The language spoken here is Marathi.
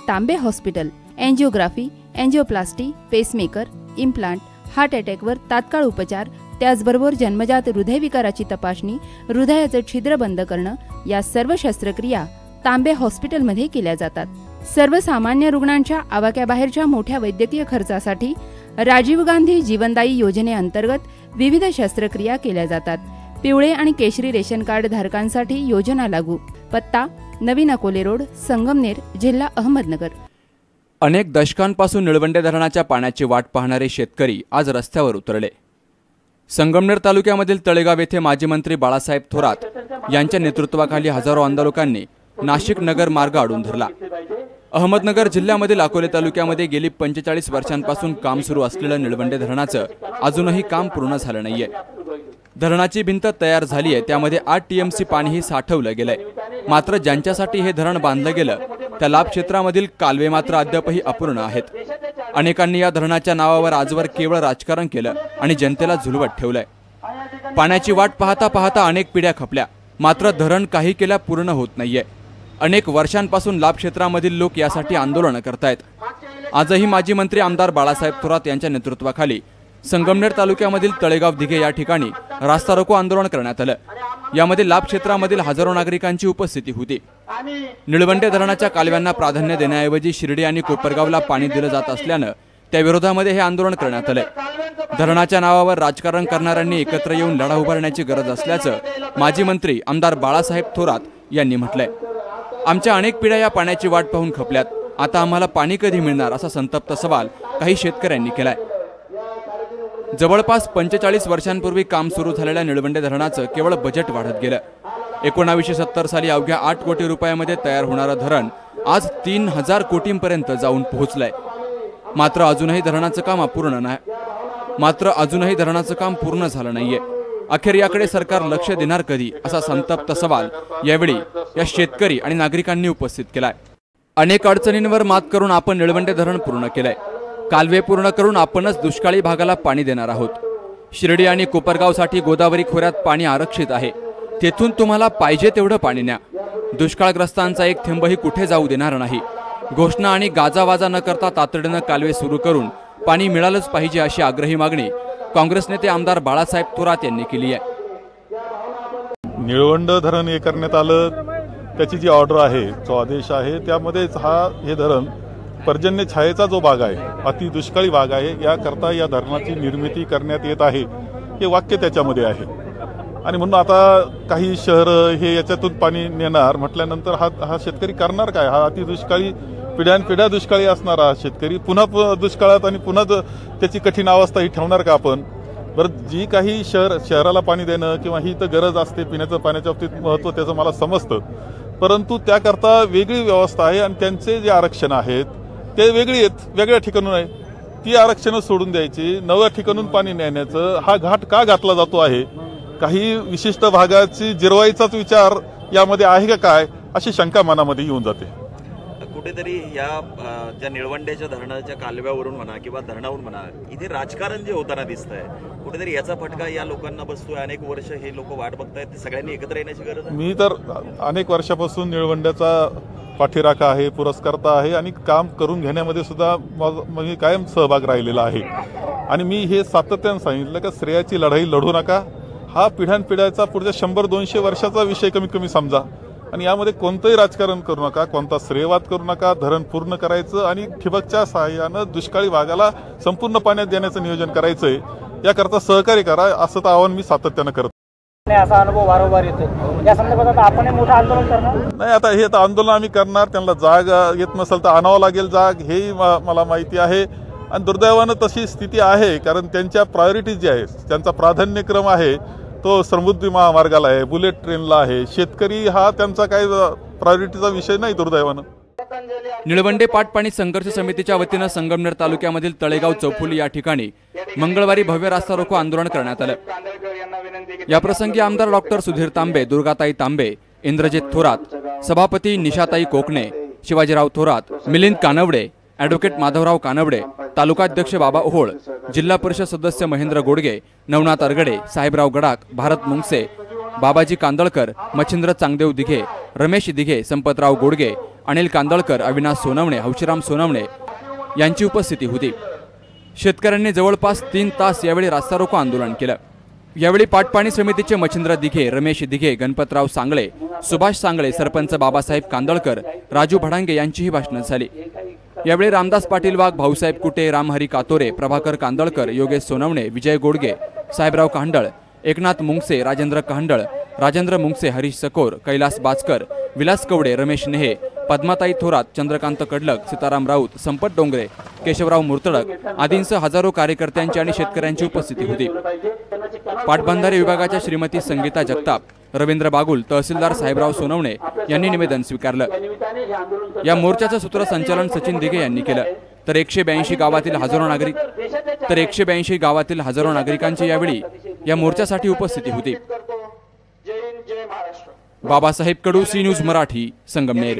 Tambe hospital angiography angioplasty pacemaker implant heart अटॅकवर तात्काळ उपचार त्याचबरोबर जन्मजात हृदयविकाराची तपासणी हृदयाचं छिद्र बंद करणं या सर्व शस्त्रक्रिया तांबे हॉस्पिटलमध्ये केल्या जातात. सर्वसामान्य रुग्णांच्या आवाक्याबाहेरच्या मोठ्या वैद्यकीय खर्चासाठी राजीव गांधी जीवनदायी योजनेअंतर्गत विविध शस्त्रक्रिया केल्या जातात. पिवळे आणि केशरी रेशन कार्ड धारकांसाठी योजना लागू. पत्ता नवीन अकोले रोड संगमनेर जिल्हा अहमदनगर. अनेक दशकांपासून निळवंडे धरणाच्या पाण्याची वाट पाहणारे शेतकरी आज रस्त्यावर उतरले. संगमनेर तालुक्यामधील तळेगाव येथे माजी मंत्री बाळासाहेब थोरात यांच्या नेतृत्वाखाली हजारो आंदोलकांनी नाशिक नगर मार्ग अडून धरला. अहमदनगर जिल्ह्यामधील अकोले तालुक्यामध्ये गेली पंचेचाळीस वर्षांपासून काम सुरू असलेलं निळवंडे धरणाचं अजूनही काम पूर्ण झालं नाहीये. धरणाची भिंत तयार झाली आहे त्यामध्ये आठ टीएमसी पाणीही साठवलं गेलंय. मात्र ज्यांच्यासाठी हे धरण बांधलं गेलं त्या लाभ क्षेत्रामधील कालवे मात्र अद्यापही अपूर्ण आहेत. अनेकांनी या धरणाच्या नावावर आजवर केवळ राजकारण केलं आणि जनतेला झुलवत ठेवलंय. पाण्याची वाट पाहता पाहता अनेक पिढ्या खपल्या. मात्र धरण काही केल्या पूर्ण होत नाहीये. अनेक वर्षांपासून लाभ क्षेत्रामधील लोक यासाठी आंदोलनं करतायत. आजही माजी मंत्री आमदार बाळासाहेब थोरात यांच्या नेतृत्वाखाली संगमनेर तालुक्यामधील तळेगाव दिघे या ठिकाणी रास्ता रोको आंदोलन करण्यात आलं. यामध्ये लाभ क्षेत्रामधील हजारो नागरिकांची उपस्थिती होती. निळवंडे धरणाच्या कालव्यांना प्राधान्य देण्याऐवजी शिर्डी आणि कोपरगावला पाणी दिलं जात असल्यानं त्या विरोधामध्ये हे आंदोलन करण्यात आलंय. धरणाच्या नावावर राजकारण करणाऱ्यांनी एकत्र येऊन लढा उभारण्याची गरज असल्याचं माजी मंत्री आमदार बाळासाहेब थोरात यांनी म्हटलंय. आमच्या अनेक पिढ्या या पाण्याची वाट पाहून खपल्यात. आता आम्हाला पाणी कधी मिळणार असा संतप्त सवाल काही शेतकऱ्यांनी केलाय. जवळपास पंचेचाळीस वर्षांपूर्वी काम सुरू झालेल्या निळवंडे धरणाचं केवळ बजेट वाढत गेलं. एकोणावीसशे सत्तर साली अवघ्या आठ कोटी रुपयामध्ये तयार होणारं धरण आज तीन हजार कोटींपर्यंत जाऊन पोहोचलंय. मात्र अजूनही धरणाचं काम अपूर्ण नाही. मात्र अजूनही धरणाचं काम पूर्ण झालं नाहीये. अखेर याकडे सरकार लक्ष देणार कधी असा संतप्त सवाल यावेळी या शेतकरी आणि नागरिकांनी उपस्थित केलाय. अनेक अडचणींवर मात करून आपण निळवंडे धरण पूर्ण केलंय. कालवे पूर्ण करून आपणच दुष्काळी भागाला पाणी देणार आहोत. शिर्डी आणि कोपरगावसाठी गोदावरी खोऱ्यात पाणी आरक्षित आहे. तेथून तुम्हाला पाहिजे तेवढं पाणी न्या. दुष्काळग्रस्तांचा एक थेंबही कुठे जाऊ देणार नाही. घोषणा आणि गाजावाजा न करता तातडीनं कालवे सुरू करून पाणी मिळालंच पाहिजे अशी आग्रही मागणी काँग्रेस नेते आमदार बाळासाहेब थोरात यांनी केली आहे. निळवंड धरण हे करण्यात आलं. त्याची जी ऑर्डर आहे जो आदेश आहे त्यामध्येच हा हे धरण पर्जन्य छायेचा जो भाग आहे अति दुष्काळी भाग आहे याकरता या धरणाची निर्मिती करण्यात येत आहे. हे वाक्य त्याच्यामध्ये आहे. आणि म्हणून आता काही शहर हे याच्यातून पाणी नेणार म्हटल्यानंतर हा हा शेतकरी करणार काय? हा अति दुष्काळी पिढ्यानपिढ्या दुष्काळी असणारा शेतकरी. पुन्हा दुष्काळात आणि पुन्हा त्याची कठीण अवस्था ही ठेवणार का आपण? बरं जी काही शहर शहराला पाणी देणं किंवा ही तर गरज असते पिण्याचं पाण्याच्या बाबतीत महत्त्व त्याचं मला समजतं. परंतु त्याकरता वेगळी व्यवस्था आहे आणि त्यांचे जे आरक्षण आहेत ते वेगळी आहेत वेगळ्या ठिकाणून आहे. ती आरक्षणं सोडून द्यायची नव्या ठिकाणून पाणी नेण्याचं हा घाट का घातला जातो आहे? काही विशिष्ट भागाची जिरवायचाच विचार यामध्ये आहे का काय? अशी शंका मनामध्ये येऊन जाते. कुठेतरी या ज्या निळवंड्याच्या धरणाच्या कालव्यावरून म्हणा किंवा धरणावरून म्हणा इथे राजकारण जे होताना दिसतंय कुठेतरी याचा फटका या लोकांना बसतोय. अनेक वर्ष हे लोक वाट बघतायत. ते सगळ्यांनी एकत्र येण्याची गरज मी तर अनेक वर्षापासून निळवंड्याचा पाठीराखा आहे पुरस्कर्ता आहे आणि काम करून घेण्यामध्ये सुद्धा माझं- म्हणजे कायम सहभाग राहिलेला आहे. आणि मी हे सातत्यानं सांगितलं का श्रेयाची लढाई लढू नका. हा पिढ्यानपिढ्याचा पुढच्या शंभर दोनशे वर्षाचा विषय कमीत कमी समजा. आणि यामध्ये कोणतंही राजकारण करू नका कोणता श्रेयवाद करू नका धरण पूर्ण करायचं आणि ठिबकच्या सहाय्यानं दुष्काळी भागाला संपूर्ण पाण्यात देण्याचं नियोजन करायचंय. याकरता सहकार्य करा असं तर आवाहन मी सातत्यानं करत नाही असा अनुभव वारंवार येतो. या संदर्भात आता आपण मोठं आंदोलन करणार? नाही आता हे आता आंदोलन आम्ही करणार त्यांना जाग येत नसेल तर आणावं लागेल जाग हेही मला माहिती आहे. आणि दुर्दैवानं तशी स्थिती आहे कारण त्यांच्या प्रायोरिटीज जे आहेत त्यांचा प्राधान्यक्रम आहे. तो समृद्धी महामार्गाला आहे बुलेट ट्रेनला आहे. शेतकरी हा त्यांचा काही प्रायोरिटीचा विषय नाही दुर्दैवानं. निळवंडे पाटपाणी संघर्ष समितीच्या वतीनं संगमनेर तालुक्यामधील तळेगाव चौफुली या ठिकाणी मंगळवारी भव्य रास्ता रोको आंदोलन करण्यात आलं. याप्रसंगी आमदार डॉक्टर सुधीर तांबे दुर्गाताई तांबे इंद्रजित थोरात सभापती निशाताई कोकणे शिवाजीराव थोरात मिलिंद कानवडे ॲडव्होकेट माधवराव कानवडे तालुकाध्यक्ष बाबा ओहोळ जिल्हा परिषद सदस्य महेंद्र गोडगे नवनाथ अरगडे साहेबराव गडाक भारत मुंगसे बाबाजी कांदळकर मच्छिंद्र चांगदेव दिघे रमेश दिघे संपतराव गोडगे अनिल कांदळकर अविनाश सोनवणे हौशीराम सोनवणे यांची उपस्थिती होती. शेतकऱ्यांनी जवळपास तीन तास यावेळी रास्ता रोको आंदोलन केलं. यावेळी पाटपाणी समितीचे मच्छिंद्र दिघे रमेश दिघे गणपतराव सांगळे सुभाष सांगळे सरपंच बाबासाहेब कांदळकर राजू भडांगे यांचीही भाषणं झाली. यावेळी रामदास पाटील वाघ भाऊसाहेब कुटे रामहरी कातोरे प्रभाकर कांदळकर योगेश सोनवणे विजय गोडगे साहेबराव कांडळ एकनाथ मुंगसे राजेंद्र कांडळ राजेंद्र मुंगसे हरीश सकोर कैलास बाचकर विलास कवडे रमेश नेहे पद्माताई थोरात चंद्रकांत कडलक सीताराम राऊत संपत डोंगरे केशवराव मुर्तडक आदींसह हजारो कार्यकर्त्यांची आणि शेतकऱ्यांची उपस्थिती होती. पाटबंधारे विभागाच्या श्रीमती संगीता जगताप रवींद्र बागुल तहसीलदार साहेबराव सोनवणे यांनी निवेदन स्वीकारलं. या मोर्चाचं सूत्रसंचालन सचिन दिघे यांनी केलं. तर एकशे ब्याऐंशी गावातील हजारो नागरिक तर एकशे ब्याऐंशी गावातील हजारो नागरिकांची यावेळी या मोर्चासाठी उपस्थिती होती. Babasaheb Kadu C news Marathi Sangamner.